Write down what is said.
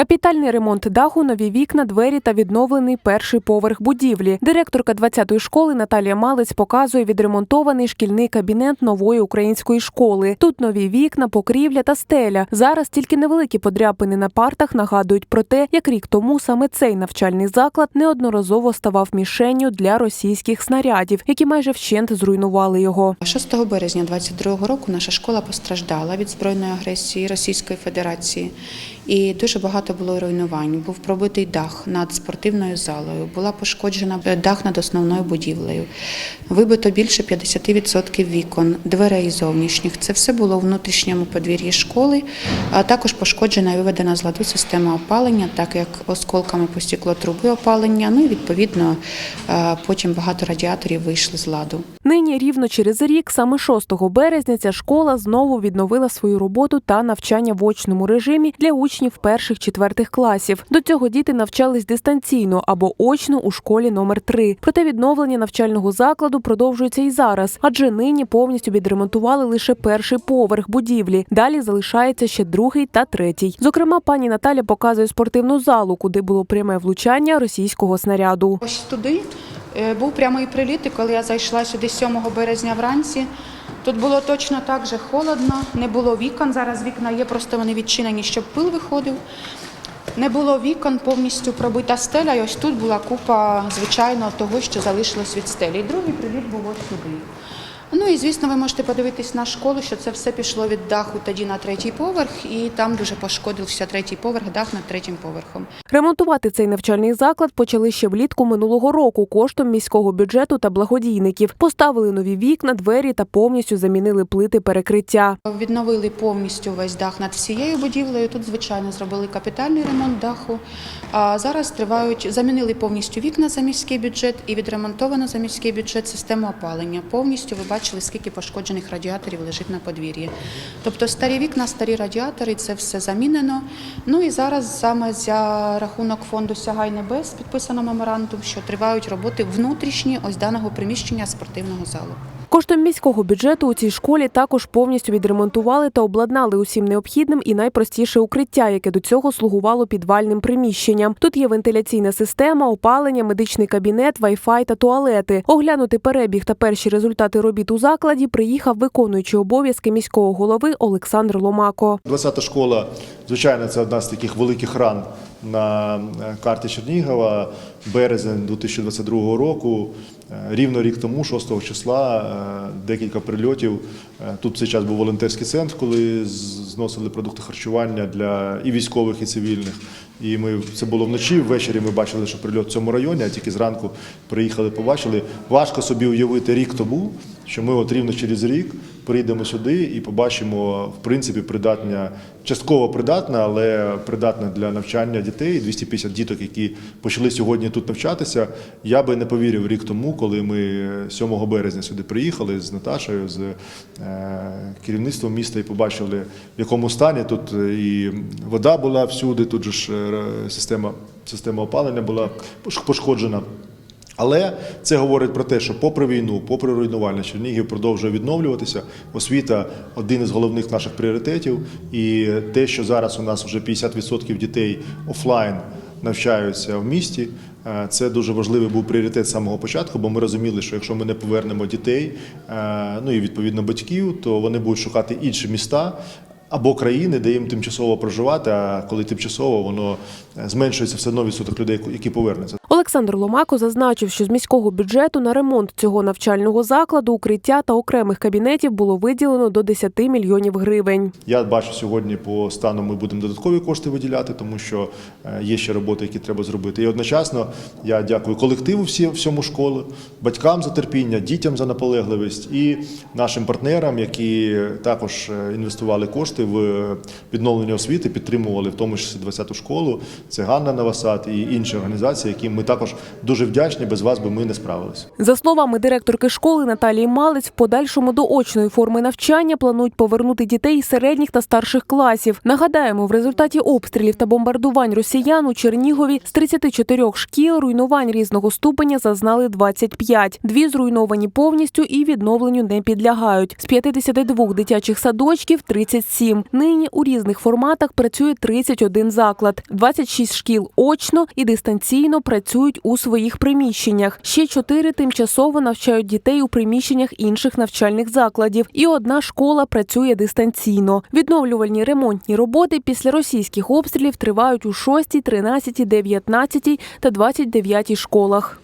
Капітальний ремонт даху, нові вікна, двері та відновлений перший поверх будівлі. Директорка 20-ї школи Наталія Малець показує відремонтований шкільний кабінет нової української школи. Тут нові вікна, покрівля та стеля. Зараз тільки невеликі подряпини на партах нагадують про те, як рік тому саме цей навчальний заклад неодноразово ставав мішенню для російських снарядів, які майже вщент зруйнували його. 6 березня 2022 року наша школа постраждала від збройної агресії Російської Федерації, і дуже багато було руйнувань. Був пробитий дах над спортивною залою, була пошкоджена дах над основною будівлею. Вибито більше 50% вікон, дверей зовнішніх. Це все було у внутрішньому подвір'ї школи. А також пошкоджена і виведена з ладу система опалення, так як осколками посікло труби опалення. Ну і відповідно е, потім багато радіаторів вийшли з ладу. Нині рівно через рік, саме 6 березня, ця школа знову відновила свою роботу та навчання в очному режимі для учнів перших-четвертих класів. До цього діти навчались дистанційно або очно у школі номер 3 Проте відновлення навчального закладу продовжується і зараз, адже нині повністю відремонтували лише перший поверх будівлі. Далі залишається ще другий та третій. Зокрема, пані Наталя показує спортивну залу, куди було пряме влучання російського снаряду. Ось туди був прямий приліт, і коли я зайшла сюди 7 березня вранці. Тут було точно так же холодно, не було вікон. Зараз вікна є, просто вони відчинені, щоб пил виходив. Не було вікон, повністю пробита стеля. І ось тут була купа, звичайно, того, що залишилось від стелі. І другий приліт був сюди. Ну і звісно, ви можете подивитись на школу, що це все пішло від даху тоді на третій поверх, і там дуже пошкодився третій поверх, дах над третім поверхом. Ремонтувати цей навчальний заклад почали ще влітку минулого року коштом міського бюджету та благодійників. Поставили нові вікна, двері та повністю замінили плити перекриття. Відновили повністю весь дах над всією будівлею. Тут, звичайно, зробили капітальний ремонт даху. А зараз тривають, замінили повністю вікна за міський бюджет і відремонтовано за міський бюджет систему опалення. Повністю ви бачили, скільки пошкоджених радіаторів лежить на подвір'ї. Тобто старі вікна, старі радіатори, це все замінено. Ну і зараз саме за рахунок фонду Сягай небес підписано меморандум, що тривають роботи внутрішні ось даного приміщення спортивного залу. Коштом міського бюджету у цій школі також повністю відремонтували та обладнали усім необхідним і найпростіше укриття, яке до цього слугувало підвальним приміщенням. Тут є вентиляційна система, опалення, медичний кабінет, вай-фай та туалети. Оглянути перебіг та перші результати робіт у закладі приїхав виконуючий обов'язки міського голови Олександр Ломако. 20-та школа, звичайно, це одна з таких великих ран на е, карті Чернігова. Березень 2022 року. Е, Рівно рік тому, 6 числа, е, декілька прильотів. Е, Тут в цей час був волонтерський центр, коли зносили продукти харчування для і військових, і цивільних. І ми це було вночі. Ввечері ми бачили, що прильот в цьому районі, а тільки зранку приїхали, побачили. Важко собі уявити рік тому, що ми от рівно через рік приїдемо сюди і побачимо в принципі придатня, частково придатна, але придатна для навчання дітей. 250 діток, які почали сьогодні тут навчатися. Я би не повірив рік тому, коли ми 7 березня сюди приїхали з Наташею, з е, керівництвом міста і побачили, в якому стані тут і вода була всюди. Тут же ж е, система, система опалення була пош- пошкоджена. Але це говорить про те, що попри війну, попри руйнування, Чернігів продовжує відновлюватися. Освіта один із головних наших пріоритетів. І те, що зараз у нас вже 50% дітей офлайн навчаються в місті. е, Це дуже важливий був пріоритет з самого початку, бо ми розуміли, що якщо ми не повернемо дітей, е, ну і відповідно батьків, то вони будуть шукати інші міста. Або країни, де їм тимчасово проживати, а коли тимчасово воно е, зменшується все одно відсоток людей, які повернуться. Олександр Ломако зазначив, що з міського бюджету на ремонт цього навчального закладу, укриття та окремих кабінетів було виділено до 10 мільйонів гривень. Я бачу сьогодні по стану ми будемо додаткові кошти виділяти, тому що е, є ще роботи, які треба зробити. І одночасно я дякую колективу всі, всьому школи, батькам за терпіння, дітям за наполегливість і нашим партнерам, які також е, інвестували кошти в відновлення освіти, підтримували в тому числі 20-ту школу. Це Ганна Навасад і інші організації, яким ми також дуже вдячні. Без вас би ми не справилися. За словами директорки школи Наталії Малець, в подальшому до очної форми навчання планують повернути дітей середніх та старших класів. Нагадаємо, в результаті обстрілів та бомбардувань росіян у Чернігові з 34 шкіл руйнувань різного ступеня зазнали 25. Дві зруйновані повністю і відновленню не підлягають. З 52 дитячих садочків 37. Нині у різних форматах працює 31 заклад. 26 шкіл очно і дистанційно працюють у своїх приміщеннях. Ще чотири тимчасово навчають дітей у приміщеннях інших навчальних закладів. І одна школа працює дистанційно. Відновлювальні ремонтні роботи після російських обстрілів тривають у 6, 13, 19 та 29 школах.